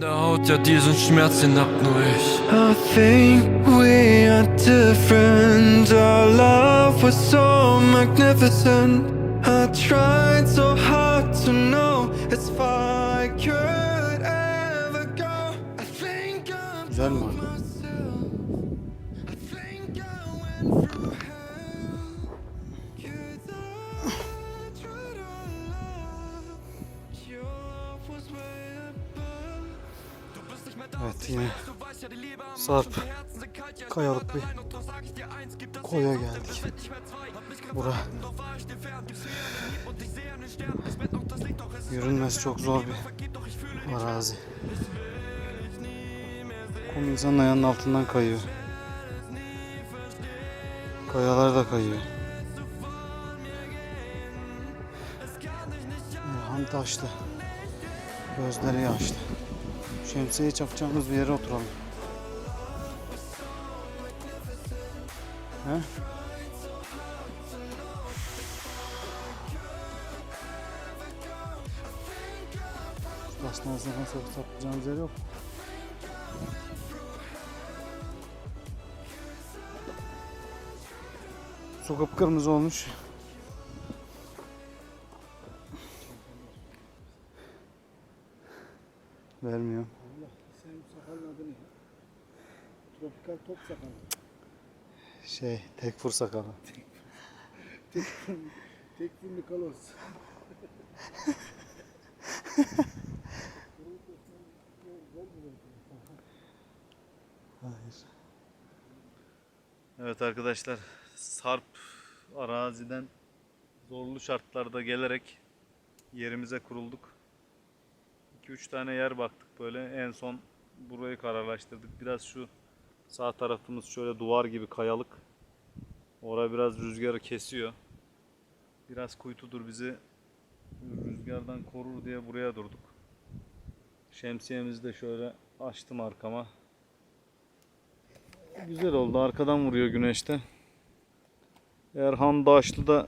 Der Haut, ja diesen Schmerz, den hab nur ich. I think we are different. Our love was so magnificent. I tried so hard to know as far yine Sarp kayalık bir koya geldik. Bura yürünmesi çok zor bir arazi. Kum insanın ayağının altından kayıyor. Kayalar da kayıyor. Erhan taştı. Gözleri yaşlı. Şemsiye çakacağımız bir yere oturalım. He? Baştan zaman sokup saplayacağımız yer yok. Su kıpkırmızı olmuş. Vermiyor. Senin sakalın adı ne? Tropikal top sakalı. Şey, tek fır sakalı. Tek bir Mikalos. Hayır. Evet arkadaşlar, Sarp araziden zorlu şartlarda gelerek yerimize kurulduk. 2-3 tane yer baktık böyle. En son burayı kararlaştırdık. Biraz şu sağ tarafımız şöyle duvar gibi kayalık. Orada biraz rüzgarı kesiyor. Biraz kuytudur bizi rüzgardan korur diye buraya durduk. Şemsiyemizi de şöyle açtım arkama. Güzel oldu. Arkadan vuruyor güneşte. Erhan Daşlı da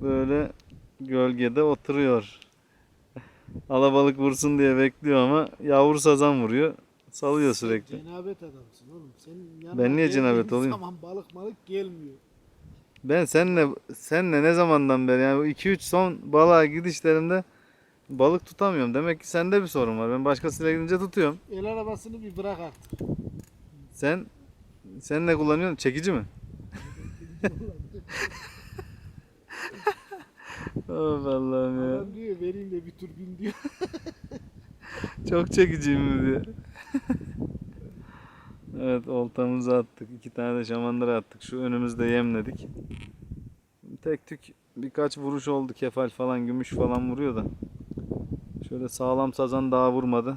böyle gölgede oturuyor. Alabalık vursun diye bekliyor ama yavru sazan vuruyor. Salıyor sürekli. Cenabet adamsın oğlum. Senin yanına Ben niye cenabet geldiğin olayım? zaman balık malık gelmiyor. Ben senle senle ne zamandan beri yani 2-3 son balığa gidişlerimde balık tutamıyorum. Demek ki sende bir sorun var. Ben başkasıyla gidince tutuyorum. El arabasını bir bırak artık. Sen sen ne kullanıyorsun? Çekici mi? oh Allah'ım ya. Adam diyor vereyim de bir tur bin diyor. Çok çekiciyim diye. Evet oltamızı attık. iki tane de şamandıra attık. Şu önümüzde yemledik. Tek tük birkaç vuruş oldu. Kefal falan gümüş falan vuruyor da. Şöyle sağlam sazan daha vurmadı.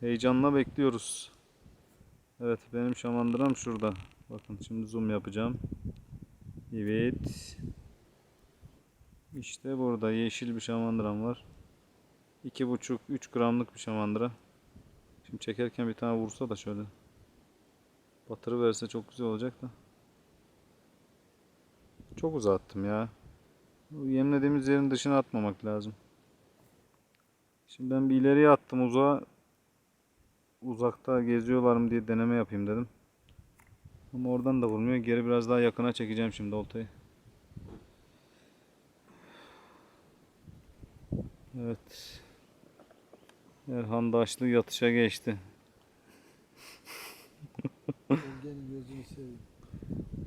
Heyecanla bekliyoruz. Evet benim şamandıram şurada. Bakın şimdi zoom yapacağım. Evet. İşte burada yeşil bir şamandıram var. 2,5-3 gramlık bir şamandıra. Şimdi çekerken bir tane vursa da şöyle. Batırı verse çok güzel olacak da. Çok uzattım ya. Yemlediğimiz yerin dışına atmamak lazım. Şimdi ben bir ileriye attım uzağa. Uzakta geziyorlar mı diye deneme yapayım dedim. Ama oradan da vurmuyor. Geri biraz daha yakına çekeceğim şimdi oltayı. Evet. Erhan Daşlı yatışa geçti.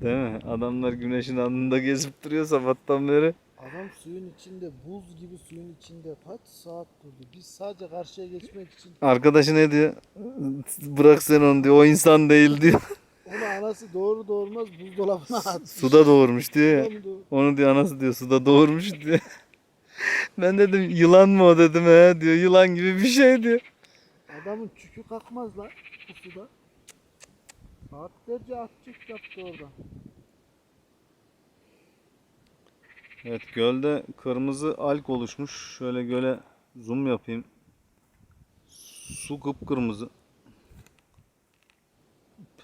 Değil mi? Adamlar güneşin alnında gezip duruyor sabahtan beri. Adam suyun içinde buz gibi suyun içinde kaç saat durdu. Biz sadece karşıya geçmek için Arkadaşı ne diyor? Bırak sen onu diyor. O insan değil diyor. onu anası doğru doğurmaz buzdolabına at. Suda doğurmuş diyor ya. Onu diyor anası diyor suda doğurmuş diyor. Ben dedim yılan mı o dedim he diyor. Yılan gibi bir şey diyor. Adamın çükü kalkmaz lan bu suda. Saatlerce atçık yaptı orada. Evet gölde kırmızı alg oluşmuş. Şöyle göle zoom yapayım. Su kıpkırmızı.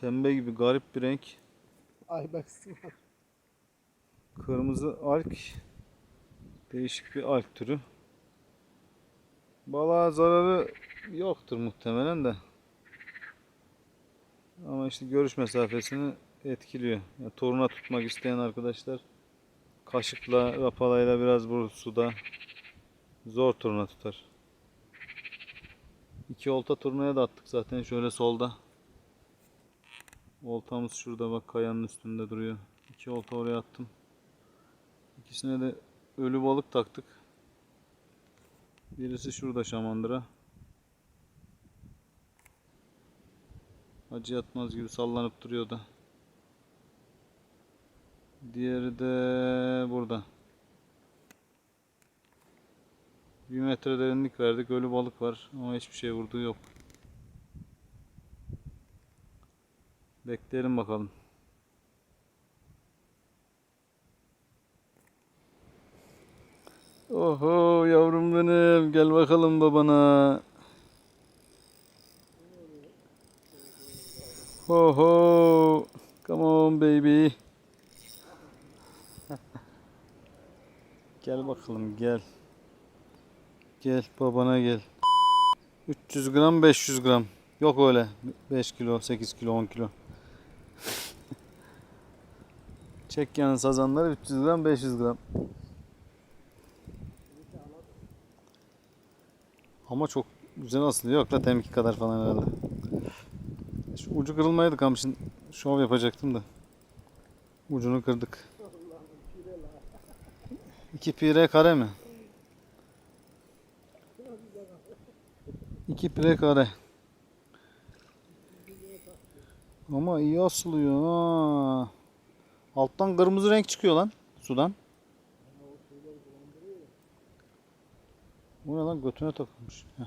Pembe gibi garip bir renk. Aybex var. Kırmızı alg. Değişik bir alg türü. Balığa zararı yoktur muhtemelen de. Ama işte görüş mesafesini etkiliyor. Yani toruna tutmak isteyen arkadaşlar kaşıkla, rapalayla biraz bu suda zor turna tutar. İki olta turnaya da attık zaten şöyle solda. Oltamız şurada bak kayanın üstünde duruyor. İki olta oraya attım. İkisine de ölü balık taktık. Birisi şurada şamandıra. Acı yatmaz gibi sallanıp duruyor da. Diğeri de burada. Bir metre derinlik verdik. Ölü balık var ama hiçbir şey vurduğu yok. Bekleyelim bakalım. Oho yavrum benim gel bakalım babana. Oho come on baby. gel bakalım gel. Gel babana gel. 300 gram 500 gram. Yok öyle 5 kilo 8 kilo 10 kilo. Çek yani sazanları 300 gram 500 gram. Ama çok güzel aslında yok da temki kadar falan herhalde. Şu ucu kırılmaydı kamışın şov yapacaktım da. Ucunu kırdık. İki pire kare mi? İki pire kare. Ama iyi asılıyor ha. Alttan kırmızı renk çıkıyor lan sudan. Bu ne lan götüne takılmış. Heh.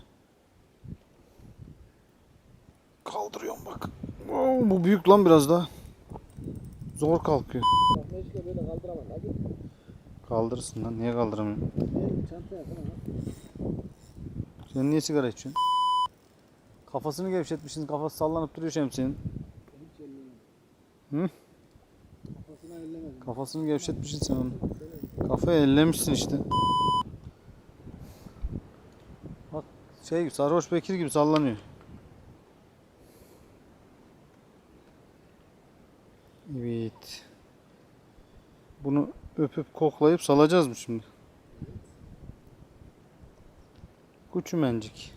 Kaldırıyorum bak. Oo, bu büyük lan biraz daha. Zor kalkıyor. Kaldırırsın lan. Niye kaldıramıyorum? Sen niye sigara içiyorsun? Kafasını gevşetmişsin. Kafası sallanıp duruyor şemsiyenin. Hı? Kafasını gevşetmişsin sen onu. Kafayı ellemişsin işte. Bak şey gibi sarhoş Bekir gibi sallanıyor. Evet. Bunu öpüp koklayıp salacağız mı şimdi? Küçümencik.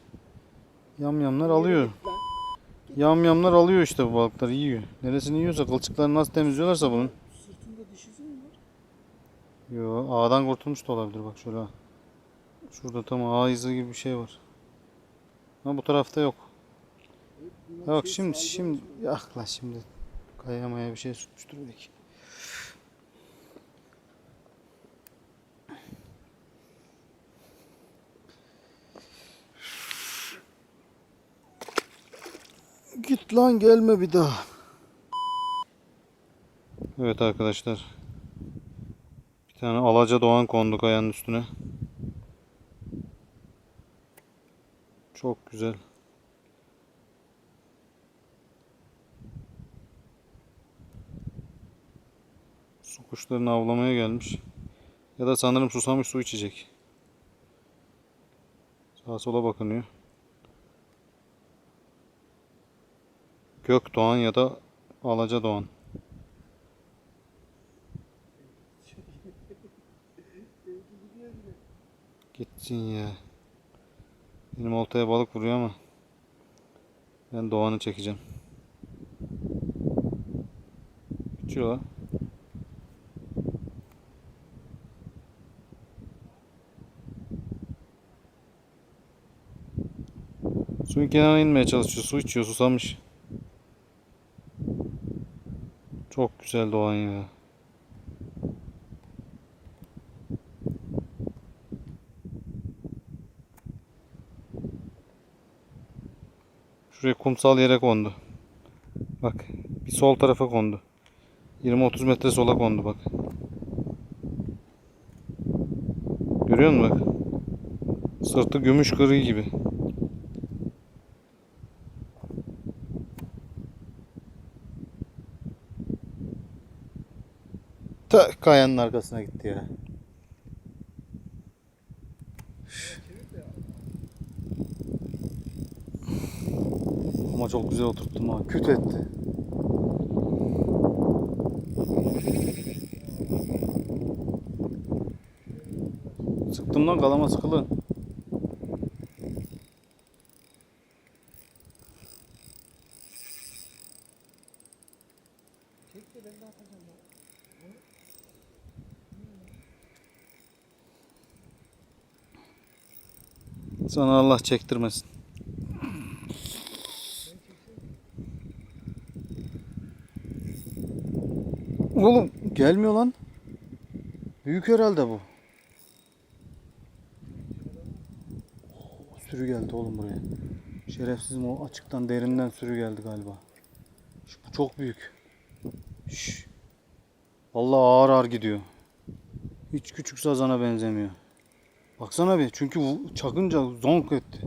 Yamyamlar alıyor. Yamyamlar alıyor işte bu balıkları yiyor. Neresini yiyorsa kılçıklarını nasıl temizliyorlarsa bunun. Sırtında dişisi mi var? Yo ağdan kurtulmuş da olabilir bak şöyle. Şurada tam ağ izi gibi bir şey var. Ama bu tarafta yok. Yok şey şimdi şimdi yak la şimdi kayamaya bir şey tutmuştur belki. Git lan gelme bir daha. Evet arkadaşlar. Bir tane alaca doğan kondu kayanın üstüne. Çok güzel. Su kuşlarını avlamaya gelmiş. Ya da sanırım susamış su içecek. Sağa sola bakınıyor. Gök doğan ya da alaca doğan. Gitsin ya. Benim oltaya balık vuruyor ama ben doğanı çekeceğim. Uçuyor. Suyun kenarına inmeye çalışıyor. Su içiyor. Susamış. Çok güzel doğan ya. Şuraya kumsal yere kondu. Bak. Bir sol tarafa kondu. 20-30 metre sola kondu bak. Görüyor musun bak? Sırtı gümüş kırığı gibi. Ta kayanın arkasına gitti ya. Çok güzel oturttum ha. Küt etti. Sıktım lan kalama sıkılı. Sana Allah çektirmesin. Oğlum gelmiyor lan. Büyük herhalde bu. Sürü geldi oğlum buraya. Şerefsizim o açıktan derinden sürü geldi galiba. Şu, bu çok büyük. Şş. Vallahi ağır ağır gidiyor. Hiç küçük sazana benzemiyor. Baksana bir çünkü çakınca zonk etti.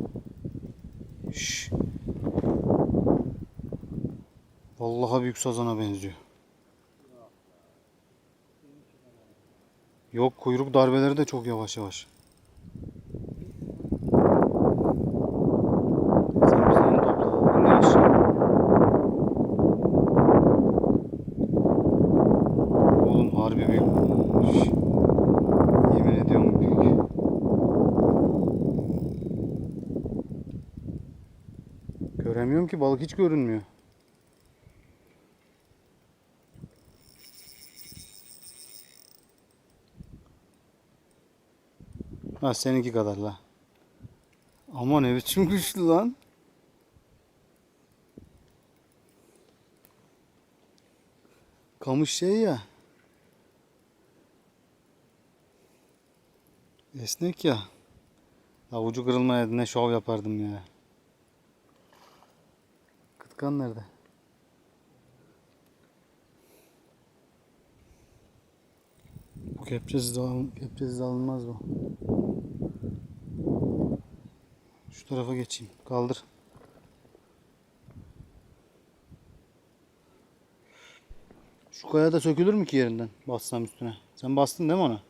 Şş. Vallahi büyük sazana benziyor. Yok kuyruk darbeleri de çok yavaş yavaş. Oğlum harbi büyük. Yemin ediyorum büyük. Göremiyorum ki balık hiç görünmüyor. Ha seninki kadar la. Ama ne biçim güçlü lan. Kamış şey ya. Esnek ya. Avucu kırılmayaydı ne şov yapardım ya. Kıtkan nerede? Bu kepçesiz, al, kepçesiz alınmaz bu. Şu tarafa geçeyim. Kaldır. Şu kaya da sökülür mü ki yerinden? Bassam üstüne. Sen bastın değil mi ona?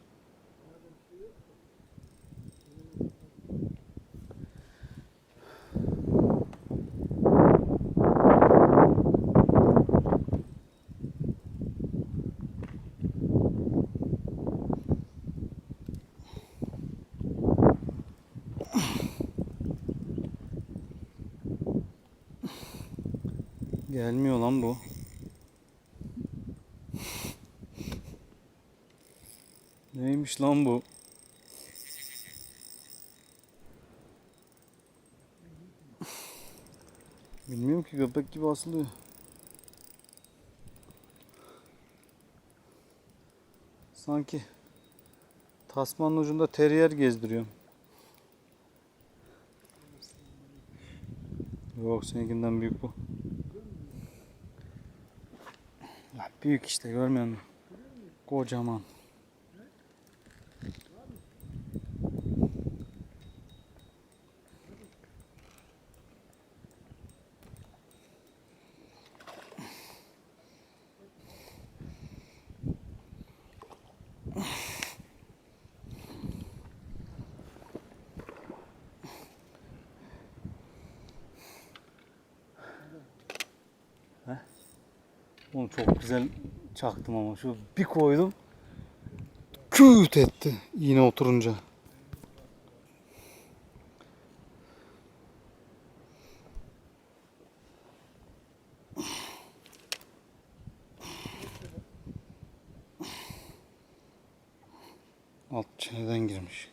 Gelmiyor lan bu. Neymiş lan bu? Bilmiyorum ki köpek gibi asılıyor. Sanki tasmanın ucunda terrier gezdiriyorum. Yok seninkinden büyük bu. Ya büyük işte görmüyor musun? Kocaman. Onu çok güzel çaktım ama şu bir koydum. Küt etti iğne oturunca. Alt çeneden girmiş.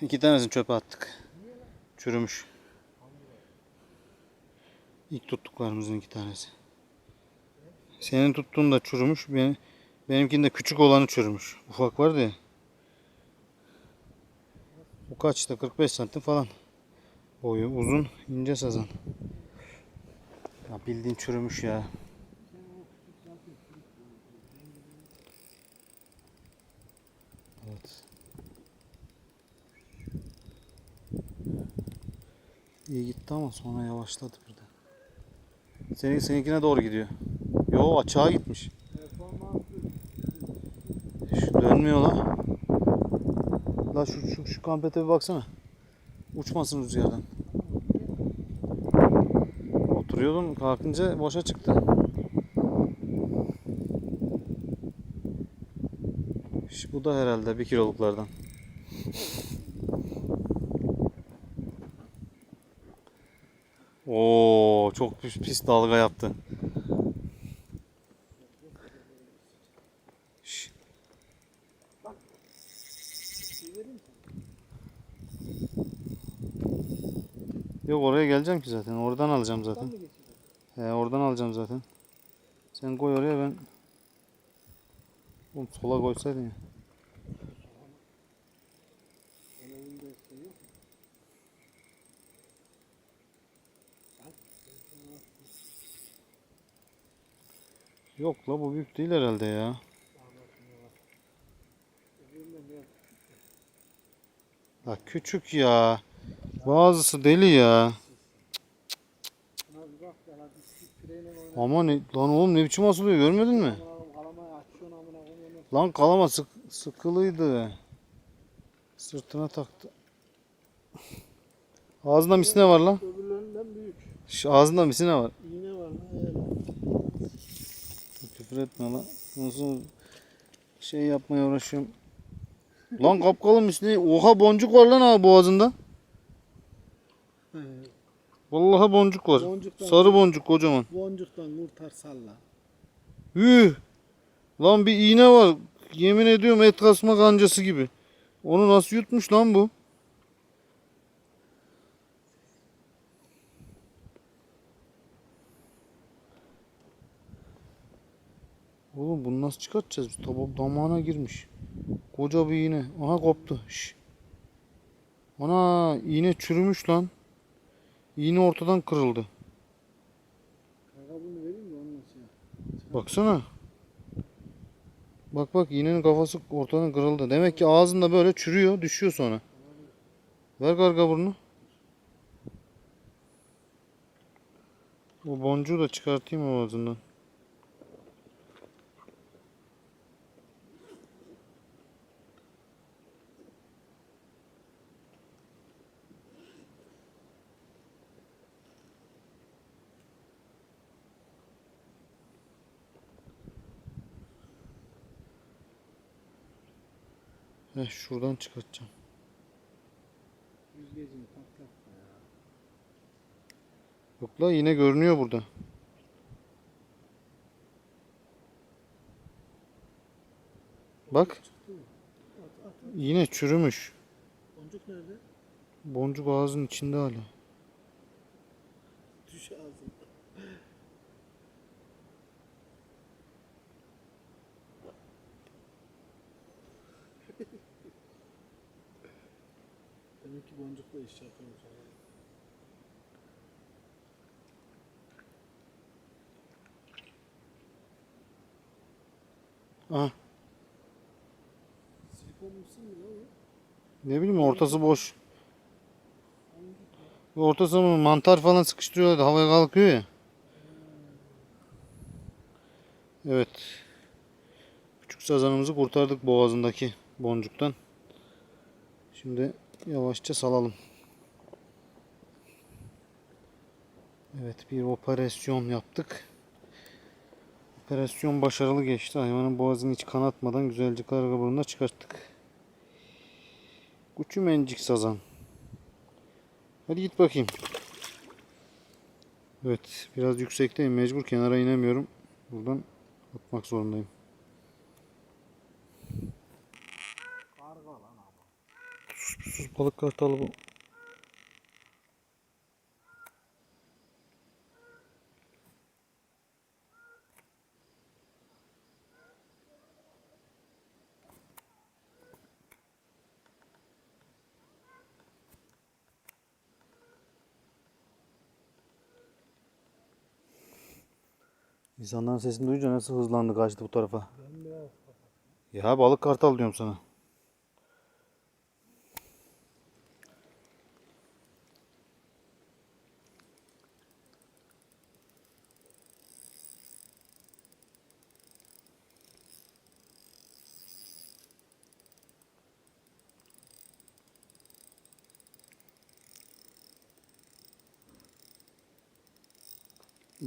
İki tanesini çöpe attık. Çürümüş. İlk tuttuklarımızın iki tanesi. Senin tuttuğun da çürümüş. Benim, benimkinde küçük olanı çürümüş. Ufak vardı ya. Bu kaçta? 45 santim falan. Boyu uzun, ince sazan. Ya bildiğin çürümüş ya. Evet. İyi gitti ama sonra yavaşladı birden. Senin seninkine doğru gidiyor. Yo açığa gitmiş. Şu dönmüyor la. La şu, şu, şu kampete bir baksana. Uçmasın rüzgardan. Oturuyordum kalkınca boşa çıktı. Şu, bu da herhalde bir kiloluklardan. Oo çok pis, pis dalga yaptı. Yok oraya geleceğim ki zaten. Oradan alacağım zaten. He, oradan alacağım zaten. Sen koy oraya ben. Oğlum sola koysaydın ya. Yok la bu büyük değil herhalde ya. La küçük ya. Bazısı deli ya. Ama ne, lan oğlum ne biçim asılıyor görmedin mi? Lan kalama sık, sıkılıydı. Sırtına taktı. Ağzında misine var lan. Öbürlerinden büyük. Şş, ağzında misine var. İğne. Küfür etme lan. Nasıl şey yapmaya uğraşıyorum. Lan kapkalın misine. Oha boncuk var lan abi boğazında. Vallahi boncuk var. Boncuktan- Sarı boncuk kocaman. Boncuktan kurtar salla. Üh. Lan bir iğne var. Yemin ediyorum et kasma kancası gibi. Onu nasıl yutmuş lan bu? Oğlum bunu nasıl çıkartacağız? biz? Tabak damağına girmiş. Koca bir iğne. Aha koptu. Şş. Ana iğne çürümüş lan. İğne ortadan kırıldı. Baksana. Bak bak iğnenin kafası ortadan kırıldı. Demek ki ağzında böyle çürüyor, düşüyor sonra. Ver karga burnu. Bu boncuğu da çıkartayım ağzından. Heh, şuradan çıkartacağım. Yüzgecini patlatma ya. Yok la yine görünüyor burada. Bak. Yine çürümüş. Boncuk nerede? Boncuk ağzın içinde hala. Düş ağzı. 12 boncukla iş yapıyoruz. Aha. Silikon mısın mı? Ne bileyim ortası boş. Ortası mı mantar falan sıkıştırıyorlar havaya kalkıyor ya. Evet. Küçük sazanımızı kurtardık boğazındaki boncuktan. Şimdi yavaşça salalım. Evet bir operasyon yaptık. Operasyon başarılı geçti. Hayvanın boğazını hiç kanatmadan güzelce karga burnuna çıkarttık. Küçümencik sazan. Hadi git bakayım. Evet biraz yüksekteyim mecbur kenara inemiyorum. Buradan atmak zorundayım. Karga lan ama. Sus balık kartalı bu. İnsanların sesini duyunca nasıl hızlandı kaçtı bu tarafa. Ya balık kartal diyorum sana.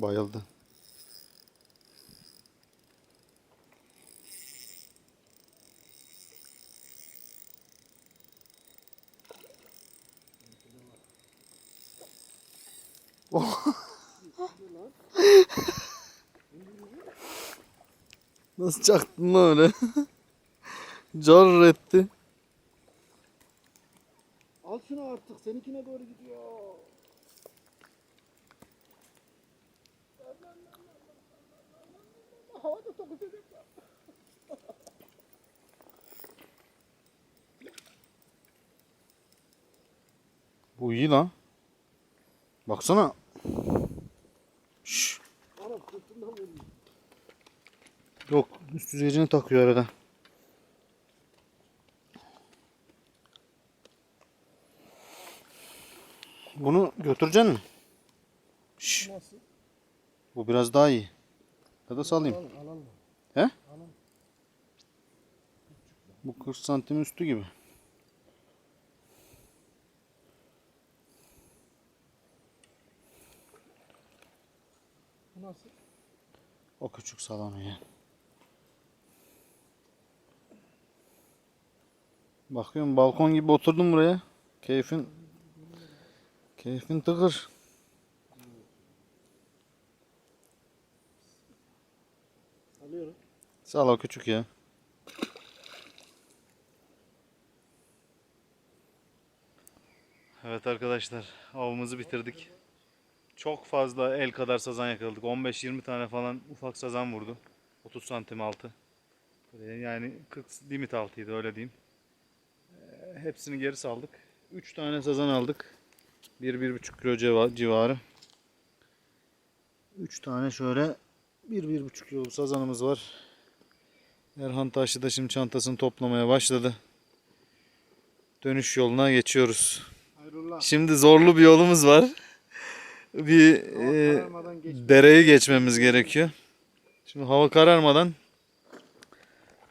Bayıldı. Nasıl çaktın lan öyle? Car etti. Al şunu artık seninkine doğru gidiyor. Havada topu dedim. Bu iyi lan. Baksana. Şş. Yok üst düzeyini takıyor arada. Bunu götüreceksin mi? Şş, bu biraz daha iyi. Ya da salayım. Alalım alalım. He? Alalım. Bu 40 santim üstü gibi. Bu nasıl? O küçük salonu ya. Bakıyorum balkon gibi oturdum buraya. Keyfin keyfin tıkır. Alıyorum. Sağ ol küçük ya. Evet arkadaşlar avımızı bitirdik. Çok fazla el kadar sazan yakaladık. 15-20 tane falan ufak sazan vurdu. 30 santim altı. Yani 40 limit altıydı öyle diyeyim. Ee, hepsini geri saldık. 3 tane sazan aldık. 1-1,5 kilo civa- civarı. 3 tane şöyle 1-1,5 kilo sazanımız var. Erhan Taşlı da şimdi çantasını toplamaya başladı. Dönüş yoluna geçiyoruz. Hayrullah. Şimdi zorlu bir yolumuz var. Bir e, dereyi geçmemiz gerekiyor. Şimdi hava kararmadan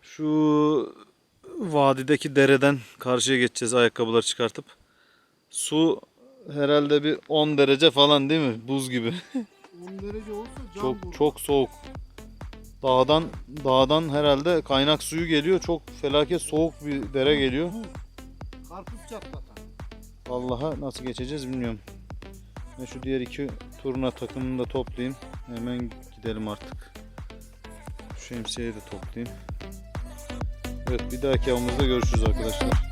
şu vadideki dereden karşıya geçeceğiz ayakkabıları çıkartıp. Su herhalde bir 10 derece falan değil mi? Buz gibi. 10 derece olsa can Çok bulur. çok soğuk. Dağdan dağdan herhalde kaynak suyu geliyor. Çok felaket soğuk bir dere geliyor. Karpuz çatlatan. Vallahi nasıl geçeceğiz bilmiyorum. Ben şu diğer iki turna takımını da toplayayım. Hemen gidelim artık. Şu şemsiyeyi de toplayayım. Evet bir dahaki avımızda görüşürüz arkadaşlar.